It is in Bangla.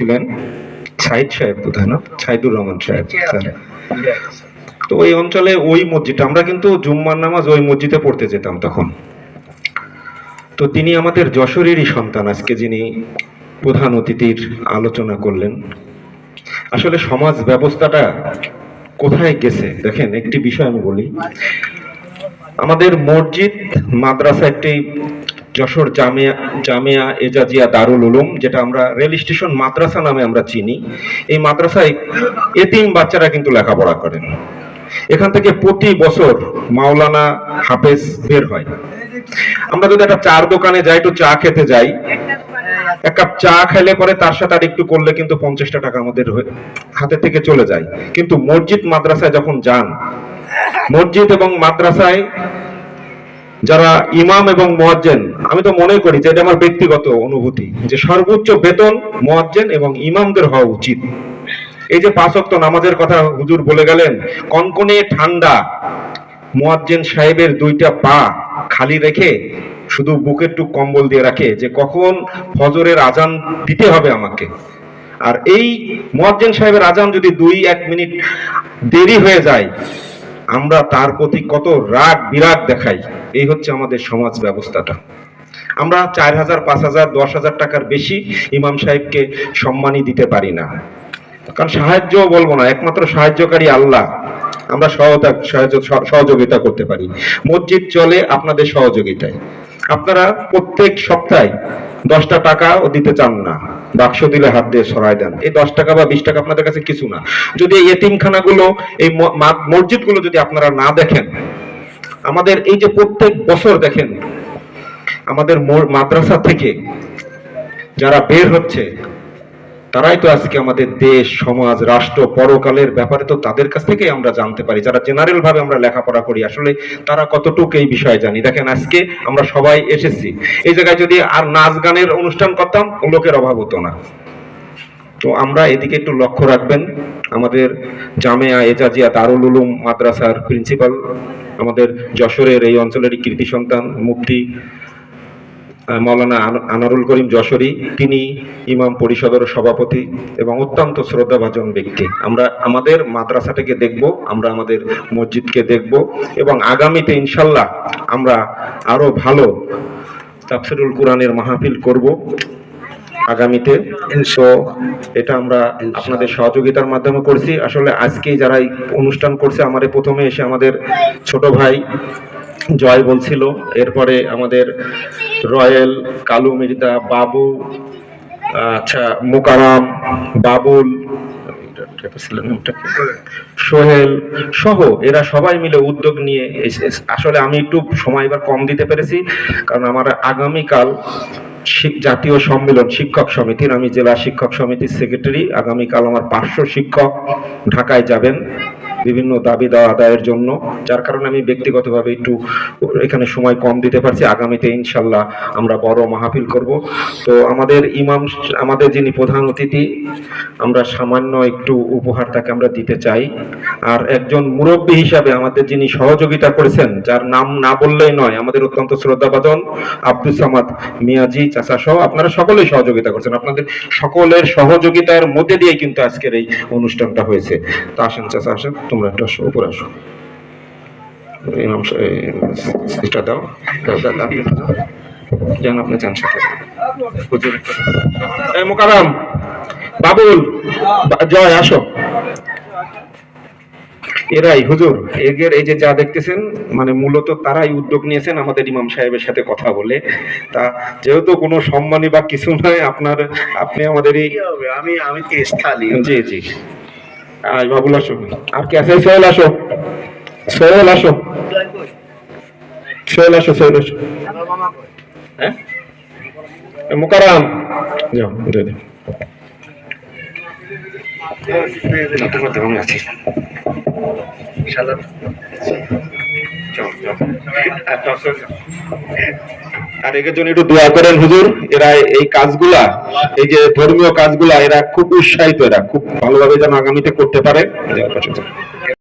ছিলেন সাইদ সাহেব বোধহয় না? সাইদুর রহমান সাহেব। তো ওই অঞ্চলে ওই মসজিদটা আমরা কিন্তু জুম্মার নামাজ ওই মসজিদে পড়তে যেতাম তখন। তো তিনি আমাদের যশোরেরই সন্তান আজকে যিনি প্রধান অতিথির আলোচনা করলেন। আসলে সমাজ ব্যবস্থাটা কোথায় গেছে? দেখেন একটি বিষয় আমি বলি। আমাদের মসজিদ মাদ্রাসা একটি যশোর জামিয়া জামিয়া এজাজিয়া দারুল উলুম, যেটা আমরা রেল স্টেশন মাদ্রাসা নামে আমরা চিনি। এই মাদ্রাসায় এতিম বাচ্চারা কিন্তু লেখাপড়া করেন। এখান থেকে প্রতি বছর মাওলানা হাফেজ বের হয়। আমরা যদি একটা চার দোকানে যাই, একটু চা খেতে যাই, এক কাপ চা খেলে পরে তার সাথে আর একটু করলে কিন্তু পঞ্চাশটা টাকা আমাদের হাতে থেকে চলে যায়। কিন্তু মসজিদ মাদ্রাসায় যখন যান, মসজিদ এবং মাদ্রাসায় যারা ইমাম এবং মোয়াজ্জেন, আমি তো মনে করি যে এটা আমার ব্যক্তিগত অনুভূতি, যে সর্বোচ্চ বেতন মোয়াজ্জেন এবং ইমামদের হওয়া উচিত। এই যে পাঁচ ওয়াক্ত নামাজের কথা হুজুর বলে গেলেন, কনকনে ঠান্ডা, মোয়াজ্জেন সাহেবের দুইটা পা খালি রেখে শুধু বুকের টুক কম্বল দিয়ে রাখে, যে কখন ফজরের আজান দিতে হবে আমাকে। আর এই মোয়াজ্জেন সাহেবের আজান যদি দুই এক মিনিট দেরি হয়ে যায় আমরা তার প্রতি কত রাগ বিরাগ দেখাই। এই হচ্ছে আমাদের সমাজ ব্যবস্থাটা। আমরা চার হাজার, পাঁচ হাজার, দশ হাজার টাকার বেশি ইমাম সাহেবকে সম্মানই দিতে পারি না। কারণ সাহায্য বলব না, একমাত্র সাহায্যকারী আল্লাহ। আমরা সহায়তা সহযোগিতা করতে পারি। মসজিদ চলে আপনাদের সহযোগিতায়। আপনারা প্রত্যেক সপ্তাহে দশটা টাকা ও দিতে চান না। বাক্স দিলে হাত দিয়ে সরাই দেন। এই দশ টাকা বা বিশ টাকা আপনাদের কাছে কিছু না। যদি এই এতিমখানাগুলো, এই মসজিদগুলো যদি আপনারা না দেখেন, আমাদের এই যে প্রত্যেক বছর দেখেন, আমাদের মাদ্রাসা থেকে যারা বের হচ্ছে তারাই তো আজকে আমাদের দেশ, সমাজ, রাষ্ট্র পরকালের ব্যাপারে তো তাদের কাছ থেকে আমরা জানতে পারি, যারা জেনারেল ভাবে আমরা লেখাপড়া করি, আসলে তারা কতটুকু এই বিষয়ে জানি। দেখেন, আজকে আমরা সবাই এসেছি। এই জায়গায় যদি আর নাচ গানের অনুষ্ঠান করতাম, লোকের অভাব হতো না। তো আমরা এদিকে একটু লক্ষ্য রাখবেন, আমাদের জামেয়া এজাজিয়া দারুল উলুম মাদ্রাসার প্রিন্সিপাল আমাদের যশোরের এই অঞ্চলেরই কৃতি সন্তান, মুফতি আন- আনারুল করিম যশোরী, তিনি ইমাম পরিষদের সভাপতি এবং অত্যন্ত শ্রদ্ধাভাজন ব্যক্তি। আমরা আমাদের মাদ্রাসাটাকে দেখব, আমরা আমাদের মসজিদকে দেখব এবং আগামীতে ইনশাল্লাহ আমরা আরও ভালো তাফসিরুল কোরআনের মাহফিল করব আগামীতে। তো এটা আমরা আপনাদের সহযোগিতার মাধ্যমে করছি। আসলে আজকে যারা অনুষ্ঠান করছে আমাদের প্রথমে এসে আমাদের ছোট ভাই জয় বলছিল, এরপরে আমাদের রয়েল, কালু মির্জা, বাবু আচ্ছা মোকারাম, বাবুল, সোহেল সহ এরা সবাই মিলে উদ্যোগ নিয়ে আসলে আমি একটু সময় এবার কম দিতে পেরেছি, কারণ আমার আগামীকাল জাতীয় সম্মেলন শিক্ষক সমিতির আমি জেলা শিক্ষক সমিতির সেক্রেটারি আগামীকাল আমার পাঁচশো শিক্ষক ঢাকায় যাবেন। বিভিন্ন দাবি দেওয়া আদায়ের জন্য, যার কারণে আমি ব্যক্তিগতভাবে একটু এখানে সময় কম দিতে পারছি। আগামীতে ইনশাল্লাহ আমরা বড় মাহফিল করব। তো আমাদের ইমাম, আমাদের যিনি প্রধান অতিথি, আমরা সামান্য একটু উপহার তাকে আমরা দিতে চাই। আর একজন মুরব্বী হিসাবে আমাদের যিনি সহযোগিতা করেছেন, যার নাম না বললেই নয়, আমাদের অত্যন্ত শ্রদ্ধাভাজন আব্দুল সামাদ মিয়াজি চাচা সহ আপনারা সকলেই সহযোগিতা করছেন। আপনাদের সকলের সহযোগিতার মধ্যে দিয়ে কিন্তু আজকের এই অনুষ্ঠানটা হয়েছে। তা আসেন, চাচা আসেন। তোমরা একটু আসো। উপরে আসো ইমাম এটা দাও। যান আপনি যান সাথে মোকারাম বাবুল জয় আসো। এরাই হুজুর। এগের এই যে যা দেখতেছেন মানে মূলত তারাই উদ্যোগ নিয়েছেন আমাদের ইমাম সাহেবের সাথে কথা বলে। তা যেহেতু কোনো সম্মানী বা কিছু নয় আপনার আপনি আমাদের এই আমি আমি স্থানীয়। জি জি। আজ বাবুল আসো। আর কে আছে? সোহেল আসো। সোহেল আসো। সোহেল আসো সোহেল আসো। হ্যাঁ? মুকারাম যাও আছে শালা চল, চল। আর এর জন্য একটু দোয়া করেন হুজুর, এরা এই কাজগুলা, এই যে ধর্মীয় কাজগুলা, এরা খুব উৎসাহিত, এরা খুব ভালোভাবে যেন আগামীতে করতে পারে।